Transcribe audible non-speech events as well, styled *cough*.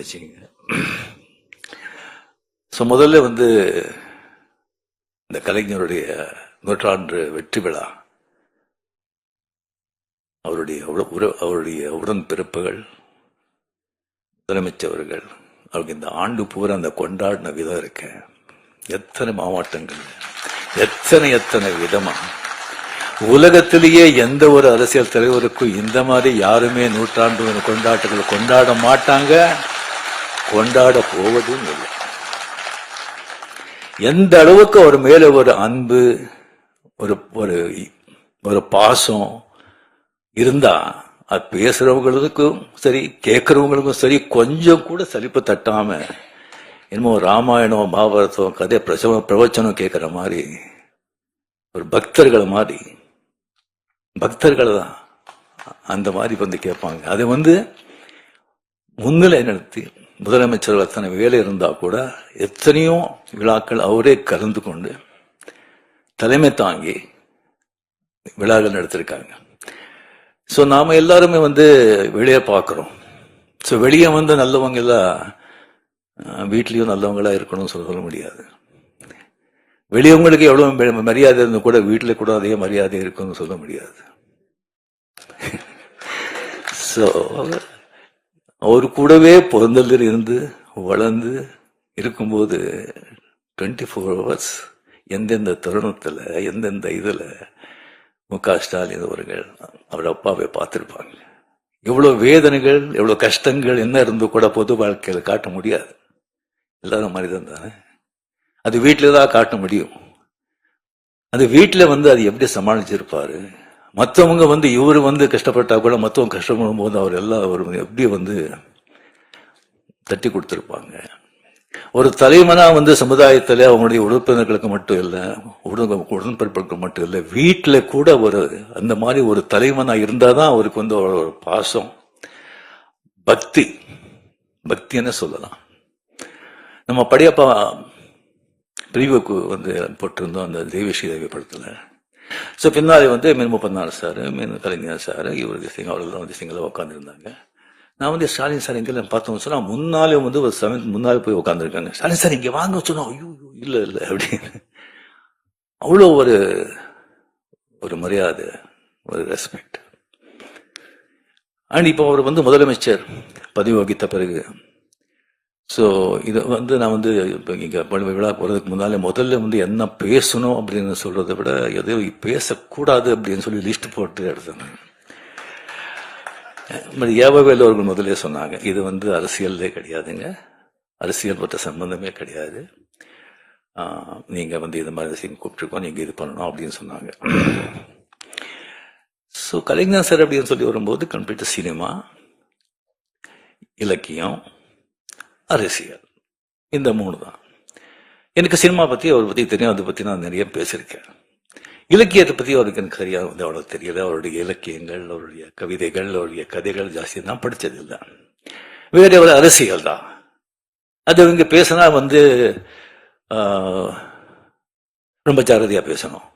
நினைச்சீங்க. ஸோ முதல்ல வந்து இந்த கலைஞருடைய நூற்றாண்டு வெற்றி விழா அவருடைய அவருடைய உடன் பிறப்புகள் முதலமைச்சவர்கள் அவருக்கு இந்த ஆண்டு பூரா அந்த கொண்டாடின விதம் இருக்க. எத்தனை மாவட்டங்கள் எத்தனை எத்தனை விதமா. உலகத்திலேயே எந்த ஒரு அரசியல் தலைவருக்கும் இந்த மாதிரி யாருமே நூற்றாண்டு கொண்டாட்டங்கள் கொண்டாட மாட்டாங்க. கொண்டாட போவதும் இல்லை. எந்த அளவுக்கு அவர் மேல ஒரு அன்பு ஒரு ஒரு ஒரு பாசம் இருந்தா அது பேசுறவங்களுக்கும் சரி கேட்கறவங்களுக்கும் சரி கொஞ்சம் கூட சலிப்பு தட்டாம என்னமோ ராமாயணம் மகாபாரதம் கதை பிரசவ பிரவச்சனம் கேட்கிற மாதிரி ஒரு பக்தர்கள் மாதிரி பக்தர்கள் தான் அந்த மாதிரி வந்து கேட்பாங்க. அது வந்து முன்னிலை நடத்தி முதலமைச்சர் அத்தனை வேலை இருந்தா கூட எத்தனையோ விழாக்கள் அவரே கலந்து கொண்டு தலைமை தாங்கி விழாக்கள் நடத்திருக்காங்க. ஸோ நாம எல்லாருமே வந்து வெளியே பார்க்குறோம் ஸோ வெளியே வந்து நல்லவங்க எல்லாம் அஹ், நல்லவங்களா இருக்கணும்னு சொல்ல சொல்ல முடியாது வெளியவங்களுக்கு எவ்வளவு மரியாதை இருந்தால் கூட வீட்டுல கூட அதே மரியாதை இருக்கும்னு சொல்ல முடியாது. *laughs* ஸோ அவர் கூடவே பிறந்ததில் இருந்து வளர்ந்து இருக்கும்போது டுவெண்ட்டி ஃபோர் ஹவர்ஸ் எந்தெந்த தருணத்தில் எந்தெந்த இதில் மு க ஸ்டாலின் அவர்கள் அவர் அப்பாவை பார்த்துருப்பாங்க. எவ்வளோ வேதனைகள் எவ்வளோ கஷ்டங்கள் என்ன இருந்து கூட பொது வாழ்க்கையில் காட்ட முடியாது. எல்லாரும் மனிதன் தானே. அது வீட்டில் தான் காட்ட முடியும். அது வீட்டில் வந்து அது எப்படி சமாளிச்சிருப்பாரு? மற்றவங்க வந்து இவர் வந்து கஷ்டப்பட்டா கூட மற்றவங்க கஷ்டப்படும் போது அவர் எல்லாம் அவர் எப்படி வந்து தட்டி கொடுத்துருப்பாங்க. ஒரு தலைமனா வந்து சமுதாயத்தில் அவங்களுடைய உறுப்பினர்களுக்கு மட்டும் இல்லை உடன் உடன்பிறப்புகளுக்கு மட்டும் இல்லை வீட்டில் கூட ஒரு அந்த மாதிரி ஒரு தலைமனாக இருந்தால் தான் அவருக்கு வந்து ஒரு பாசம். பக்தி. பக்தின்னு சொல்லலாம். நம்ம படையப்பா பிரிவுக்கு வந்து போட்டிருந்தோம் அந்த தேவி ஸ்ரீதேவி படத்தில். ஸோ பின்னாடி வந்து மீன் முப்பநாள் சார் மீன் கலைஞர் சார் இவருக்கு சிங்க அவர்கள் வந்து சிங்கில் உட்காந்துருந்தாங்க நான் வந்து ஸ்டாலின் சார் எங்கே பார்த்தோம் சொன்னால் முன்னாலே வந்து ஒரு செவன்த் முன்னாலே போய் உட்காந்துருக்காங்க ஸ்டாலின் சார் இங்கே வாங்க சொன்னோம் ஐயோ இல்லை இல்ல இல்ல அப்படின்னு. அவ்வளோ ஒரு ஒரு மரியாதை ஒரு ரெஸ்பெக்ட் அண்ட் இப்போ அவர் வந்து முதலமைச்சர் பதவி வகித்த பிறகு ஸோ இதை வந்து நான் வந்து இப்போ இங்கே விழா போகிறதுக்கு முன்னாலே முதல்ல வந்து என்ன பேசணும் அப்படின்னு சொல்கிறத விட எதையும் பேசக்கூடாது அப்படின்னு சொல்லி லிஸ்ட் போட்டு எடுத்தேன். பட் ஏவவேல் அவர்கள் முதல்ல சொன்னாங்க இது வந்து அரசியல்லே கிடையாதுங்க. அரசியல் பற்ற சம்பந்தமே கிடையாது. நீங்கள் வந்து இது மாதிரி விஷயம் கூப்பிட்டுருக்கோம் நீங்கள் இது பண்ணணும் அப்படின்னு சொன்னாங்க. ஸோ கலைஞர் சார் அப்படின்னு சொல்லி வரும்போது கம்ப்ளீட் சினிமா இலக்கியம் அரசியல். இந்த மூணு தான். எனக்கு சினிமா பத்தி அவரை பத்தி தெரியும் அதை பத்தி நான் நிறைய பேசியிருக்கேன். இலக்கியத்தை பத்தி அவருக்கு எனக்கு சரியா வந்து அவ்வளவு தெரியல. அவருடைய இலக்கியங்கள் அவருடைய கவிதைகள் அவருடைய கதைகள் ஜாஸ்தி தான் படிச்சது இல்லை வேற ஒரு அரசியல் தான். அது இவங்க பேசினா வந்து ரொம்ப ஜாகிரதையா பேசணும்.